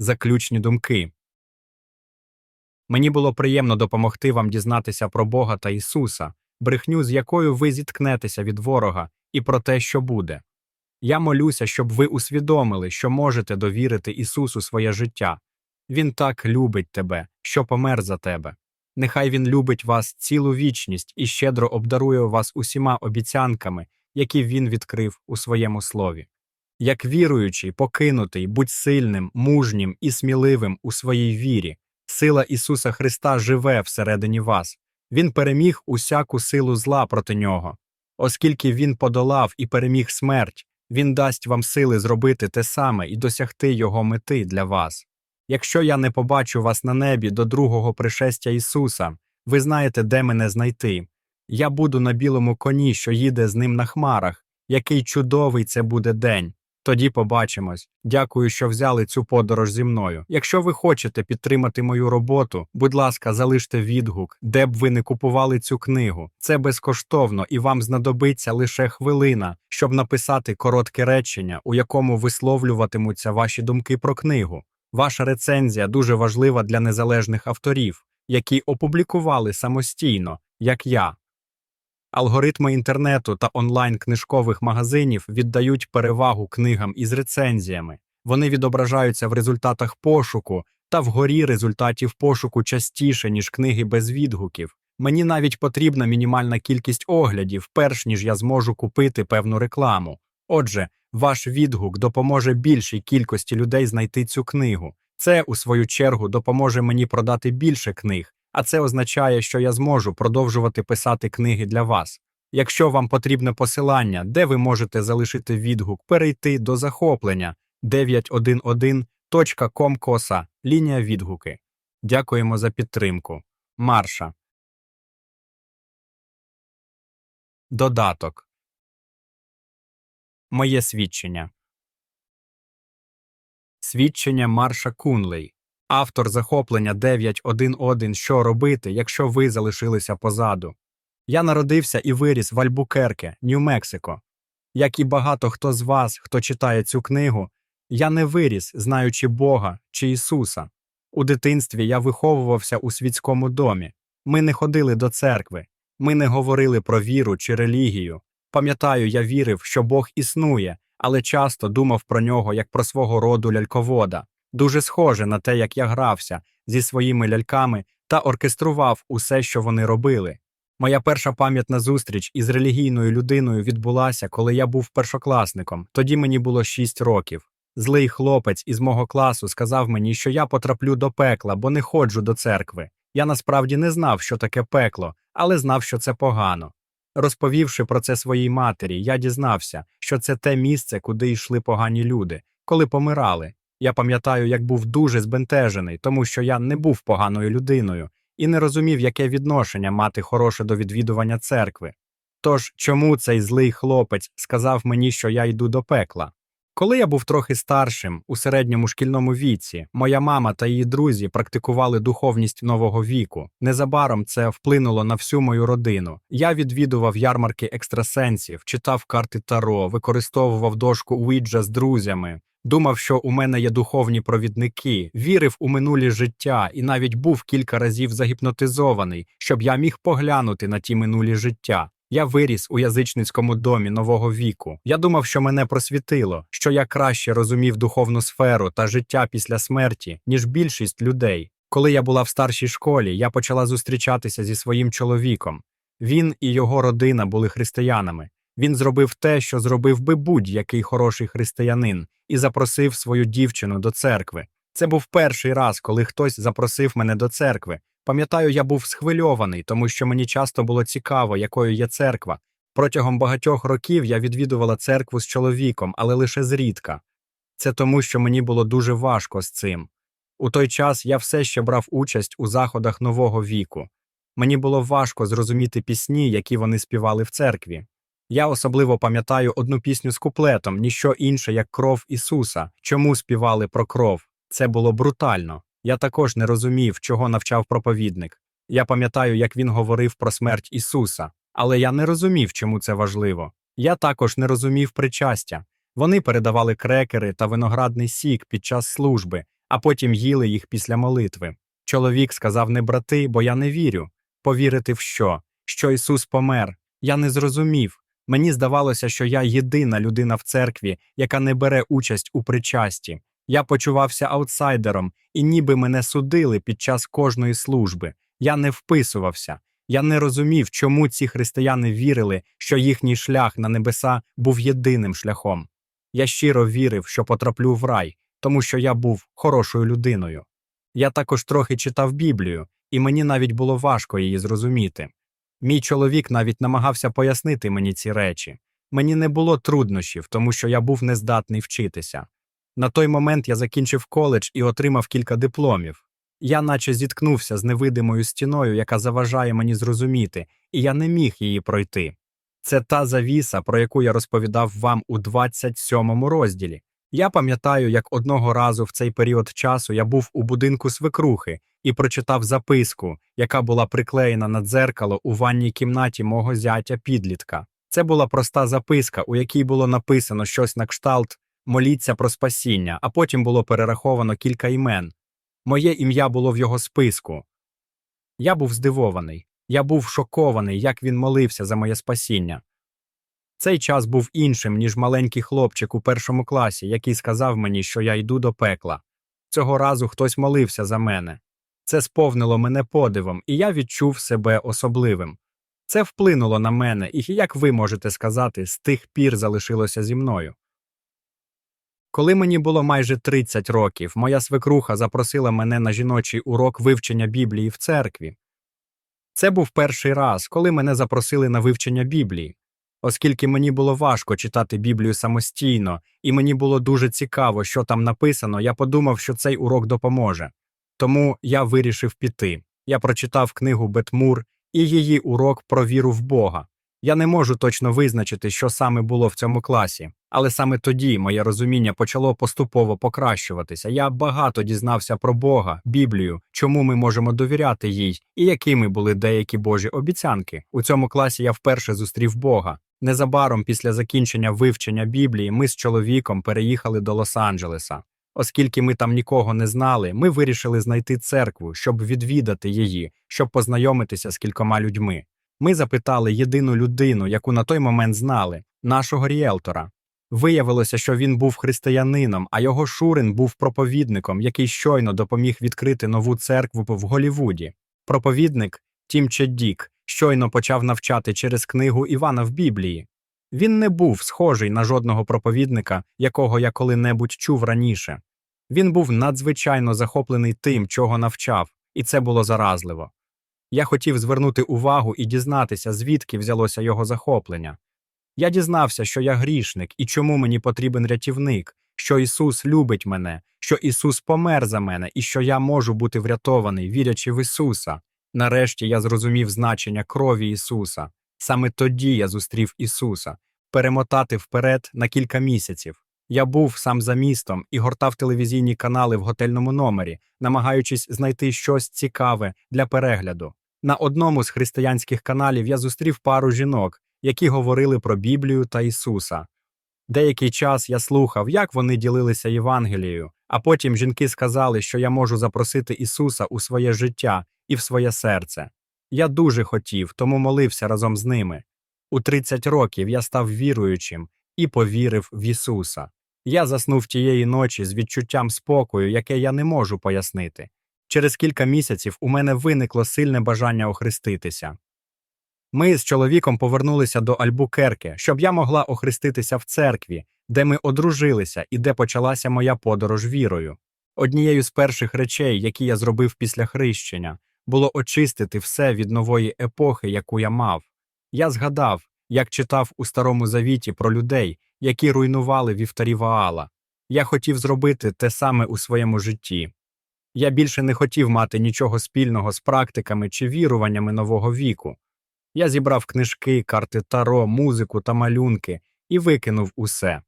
заключні думки. Мені було приємно допомогти вам дізнатися про Бога та Ісуса, брехню, з якою ви зіткнетеся від ворога, і про те, що буде. Я молюся, щоб ви усвідомили, що можете довірити Ісусу своє життя. Він так любить тебе, що помер за тебе. Нехай Він любить вас цілу вічність і щедро обдарує вас усіма обіцянками, які Він відкрив у своєму слові. Як віруючий, покинутий, будь сильним, мужнім і сміливим у своїй вірі. Сила Ісуса Христа живе всередині вас. Він переміг усяку силу зла проти нього. Оскільки Він подолав і переміг смерть, Він дасть вам сили зробити те саме і досягти Його мети для вас. Якщо я не побачу вас на небі до другого пришестя Ісуса, ви знаєте, де мене знайти. Я буду на білому коні, що їде з ним на хмарах. Який чудовий це буде день. Тоді побачимось. Дякую, що взяли цю подорож зі мною. Якщо ви хочете підтримати мою роботу, будь ласка, залиште відгук, де б ви не купували цю книгу. Це безкоштовно і вам знадобиться лише хвилина, щоб написати коротке речення, у якому висловлюватимуться ваші думки про книгу. Ваша рецензія дуже важлива для незалежних авторів, які опублікували самостійно, як я. Алгоритми інтернету та онлайн-книжкових магазинів віддають перевагу книгам із рецензіями. Вони відображаються в результатах пошуку та вгорі результатів пошуку частіше, ніж книги без відгуків. Мені навіть потрібна мінімальна кількість оглядів, перш ніж я зможу купити певну рекламу. Отже, ваш відгук допоможе більшій кількості людей знайти цю книгу. Це, у свою чергу, допоможе мені продати більше книг, а це означає, що я зможу продовжувати писати книги для вас. Якщо вам потрібне посилання, де ви можете залишити відгук, перейти до захоплення 911.com лінія відгуки. Дякуємо за підтримку. Марша. Додаток. Моє свідчення. Свідчення Марша Кунлей. Автор захоплення 911 Що робити, якщо ви залишилися позаду. Я народився і виріс в Альбукерке, Нью-Мексико. Як і багато хто з вас, хто читає цю книгу, я не виріс, знаючи Бога чи Ісуса. У дитинстві я виховувався у світському домі. Ми не ходили до церкви, ми не говорили про віру чи релігію. Пам'ятаю, я вірив, що Бог існує, але часто думав про нього як про свого роду ляльковода, дуже схоже на те, як я грався зі своїми ляльками та оркестрував усе, що вони робили. Моя перша пам'ятна зустріч із релігійною людиною відбулася, коли я був першокласником. Тоді мені було 6 років. Злий хлопець із мого класу сказав мені, що я потраплю до пекла, бо не ходжу до церкви. Я насправді не знав, що таке пекло, але знав, що це погано. Розповівши про це своїй матері, я дізнався, що це те місце, куди йшли погані люди, коли помирали. Я пам'ятаю, як був дуже збентежений, тому що я не був поганою людиною і не розумів, яке відношення мати хороше до відвідування церкви. Тож, чому цей злий хлопець сказав мені, що я йду до пекла? Коли я був трохи старшим, у середньому шкільному віці, моя мама та її друзі практикували духовність нового віку. Незабаром це вплинуло на всю мою родину. Я відвідував ярмарки екстрасенсів, читав карти Таро, використовував дошку Уіджа з друзями. Думав, що у мене є духовні провідники, вірив у минулі життя і навіть був кілька разів загіпнотизований, щоб я міг поглянути на ті минулі життя. Я виріс у язичницькому домі нового віку. Я думав, що мене просвітило, що я краще розумів духовну сферу та життя після смерті, ніж більшість людей. Коли я була в старшій школі, я почала зустрічатися зі своїм чоловіком. Він і його родина були християнами. Він зробив те, що зробив би будь-який хороший християнин, і запросив свою дівчину до церкви. Це був перший раз, коли хтось запросив мене до церкви. Пам'ятаю, я був схвильований, тому що мені часто було цікаво, якою є церква. Протягом багатьох років я відвідувала церкву з чоловіком, але лише зрідка. Це тому, що мені було дуже важко з цим. У той час я все ще брав участь у заходах нового віку. Мені було важко зрозуміти пісні, які вони співали в церкві. Я особливо пам'ятаю одну пісню з куплетом, ніщо інше, як кров Ісуса. Чому співали про кров? Це було брутально. Я також не розумів, чого навчав проповідник. Я пам'ятаю, як він говорив про смерть Ісуса, але я не розумів, чому це важливо. Я також не розумів причастя. Вони передавали крекери та виноградний сік під час служби, а потім їли їх після молитви. Чоловік сказав не брати, бо я не вірю. Повірити в що? Що Ісус помер. Я не зрозумів. Мені здавалося, що я єдина людина в церкві, яка не бере участь у причасті. Я почувався аутсайдером, і ніби мене судили під час кожної служби. Я не вписувався. Я не розумів, чому ці християни вірили, що їхній шлях на небеса був єдиним шляхом. Я щиро вірив, що потраплю в рай, тому що я був хорошою людиною. Я також трохи читав Біблію, і мені навіть було важко її зрозуміти. Мій чоловік навіть намагався пояснити мені ці речі. Мені не було труднощів, тому що я був нездатний вчитися. На той момент я закінчив коледж і отримав кілька дипломів. Я наче зіткнувся з невидимою стіною, яка заважає мені зрозуміти, і я не міг її пройти. Це та завіса, про яку я розповідав вам у 27 розділі. Я пам'ятаю, як одного разу в цей період часу я був у будинку свекрухи і прочитав записку, яка була приклеєна на дзеркало у ванній кімнаті мого зятя підлітка. Це була проста записка, у якій було написано щось на кшталт моліться про спасіння, а потім було перераховано кілька імен. Моє ім'я було в його списку. Я був здивований, я був шокований, як він молився за моє спасіння. Цей час був іншим, ніж маленький хлопчик у першому класі, який сказав мені, що я йду до пекла. Цього разу хтось молився за мене. Це сповнило мене подивом, і я відчув себе особливим. Це вплинуло на мене, і, як ви можете сказати, з тих пір залишилося зі мною. Коли мені було майже 30 років, моя свекруха запросила мене на жіночий урок вивчення Біблії в церкві. Це був перший раз, коли мене запросили на вивчення Біблії. Оскільки мені було важко читати Біблію самостійно, і мені було дуже цікаво, що там написано, я подумав, що цей урок допоможе. Тому я вирішив піти. Я прочитав книгу Бетмур і її урок про віру в Бога. Я не можу точно визначити, що саме було в цьому класі, але саме тоді моє розуміння почало поступово покращуватися. Я багато дізнався про Бога, Біблію, чому ми можемо довіряти їй, і якими були деякі Божі обіцянки. У цьому класі я вперше зустрів Бога. Незабаром після закінчення вивчення Біблії ми з чоловіком переїхали до Лос-Анджелеса. Оскільки ми там нікого не знали, ми вирішили знайти церкву, щоб відвідати її, щоб познайомитися з кількома людьми. Ми запитали єдину людину, яку на той момент знали, нашого ріелтора. Виявилося, що він був християнином, а його Шурин був проповідником, який щойно допоміг відкрити нову церкву в Голівуді. Проповідник Тім Чеддік щойно почав навчати через книгу Івана в Біблії. Він не був схожий на жодного проповідника, якого я коли-небудь чув раніше. Він був надзвичайно захоплений тим, чого навчав, і це було заразливо. Я хотів звернути увагу і дізнатися, звідки взялося його захоплення. Я дізнався, що я грішник і чому мені потрібен рятівник, що Ісус любить мене, що Ісус помер за мене і що я можу бути врятований, вірячи в Ісуса. Нарешті я зрозумів значення крові Ісуса. Саме тоді я зустрів Ісуса, перемотати вперед на кілька місяців. Я був сам за містом і гортав телевізійні канали в готельному номері, намагаючись знайти щось цікаве для перегляду. На одному з християнських каналів я зустрів пару жінок, які говорили про Біблію та Ісуса. Деякий час я слухав, як вони ділилися Євангелією, а потім жінки сказали, що я можу запросити Ісуса у своє життя і в своє серце. Я дуже хотів, тому молився разом з ними. У 30 років я став віруючим і повірив в Ісуса. Я заснув тієї ночі з відчуттям спокою, яке я не можу пояснити. Через кілька місяців у мене виникло сильне бажання охреститися. Ми з чоловіком повернулися до Альбукерке, щоб я могла охреститися в церкві, де ми одружилися і де почалася моя подорож вірою. Однією з перших речей, які я зробив після хрещення, було очистити все від нової епохи, яку я мав. Я згадав, як читав у Старому Завіті про людей, які руйнували вівтарі Ваала. Я хотів зробити те саме у своєму житті. Я більше не хотів мати нічого спільного з практиками чи віруваннями нового віку. Я зібрав книжки, карти таро, музику та малюнки і викинув усе.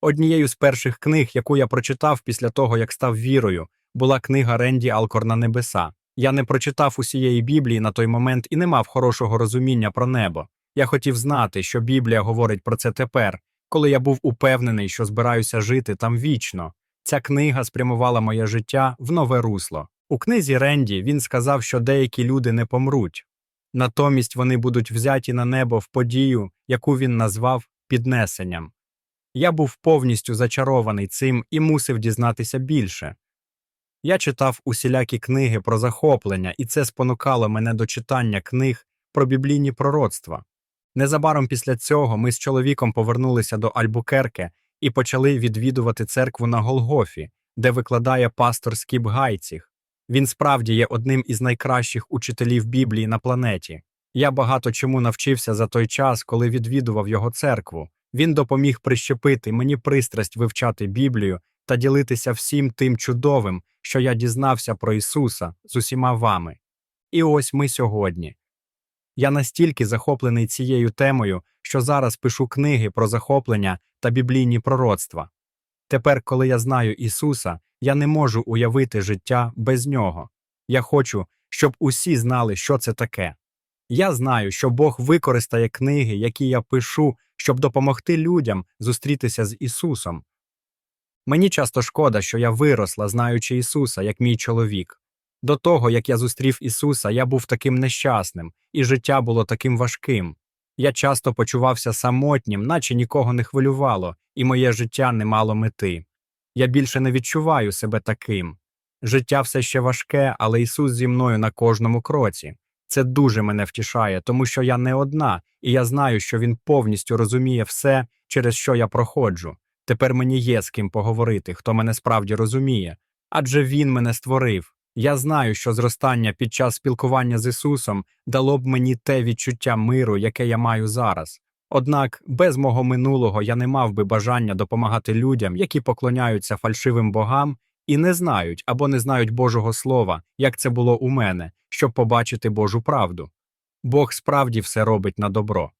Однією з перших книг, яку я прочитав після того, як став вірою, була книга Ренді Алкорна Небеса. Я не прочитав усієї Біблії на той момент і не мав хорошого розуміння про небо. Я хотів знати, що Біблія говорить про це тепер, коли я був упевнений, що збираюся жити там вічно. Ця книга спрямувала моє життя в нове русло. У книзі Ренді він сказав, що деякі люди не помруть. Натомість вони будуть взяті на небо в подію, яку він назвав піднесенням. Я був повністю зачарований цим і мусив дізнатися більше. Я читав усілякі книги про захоплення, і це спонукало мене до читання книг про біблійні пророцтва. Незабаром після цього ми з чоловіком повернулися до Альбукерке і почали відвідувати церкву на Голгофі, де викладає пастор Скіп Гайціх. Він справді є одним із найкращих учителів Біблії на планеті. Я багато чому навчився за той час, коли відвідував його церкву. Він допоміг прищепити мені пристрасть вивчати Біблію та ділитися всім тим чудовим, що я дізнався про Ісуса з усіма вами. І ось ми сьогодні. Я настільки захоплений цією темою, що зараз пишу книги про захоплення та біблійні пророцтва. Тепер, коли я знаю Ісуса, я не можу уявити життя без нього. Я хочу, щоб усі знали, що це таке. Я знаю, що Бог використає книги, які я пишу, щоб допомогти людям зустрітися з Ісусом. Мені часто шкода, що я виросла, знаючи Ісуса, як мій чоловік. До того, як я зустрів Ісуса, я був таким нещасним, і життя було таким важким. Я часто почувався самотнім, наче нікого не хвилювало, і моє життя не мало мети. Я більше не відчуваю себе таким. Життя все ще важке, але Ісус зі мною на кожному кроці. Це дуже мене втішає, тому що я не одна, і я знаю, що Він повністю розуміє все, через що я проходжу. Тепер мені є з ким поговорити, хто мене справді розуміє, адже Він мене створив. Я знаю, що зростання під час спілкування з Ісусом дало б мені те відчуття миру, яке я маю зараз. Однак без мого минулого я не мав би бажання допомагати людям, які поклоняються фальшивим богам і не знають або не знають Божого Слова, як це було у мене, щоб побачити Божу правду. Бог справді все робить на добро.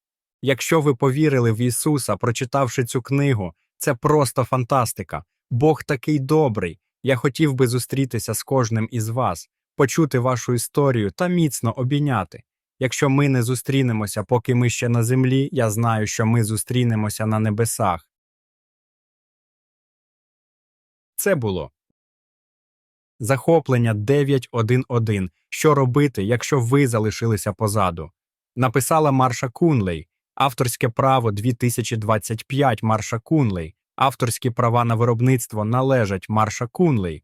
Якщо ви повірили в Ісуса, прочитавши цю книгу, це просто фантастика. Бог такий добрий. Я хотів би зустрітися з кожним із вас, почути вашу історію та міцно обійняти. Якщо ми не зустрінемося, поки ми ще на землі, я знаю, що ми зустрінемося на небесах. Це було захоплення 9.1.1. Що робити, якщо ви залишилися позаду? Написала Марша Кунлей. Авторське право 2025 Марша Кунлей. Авторські права на виробництво належать Марша Кунлей.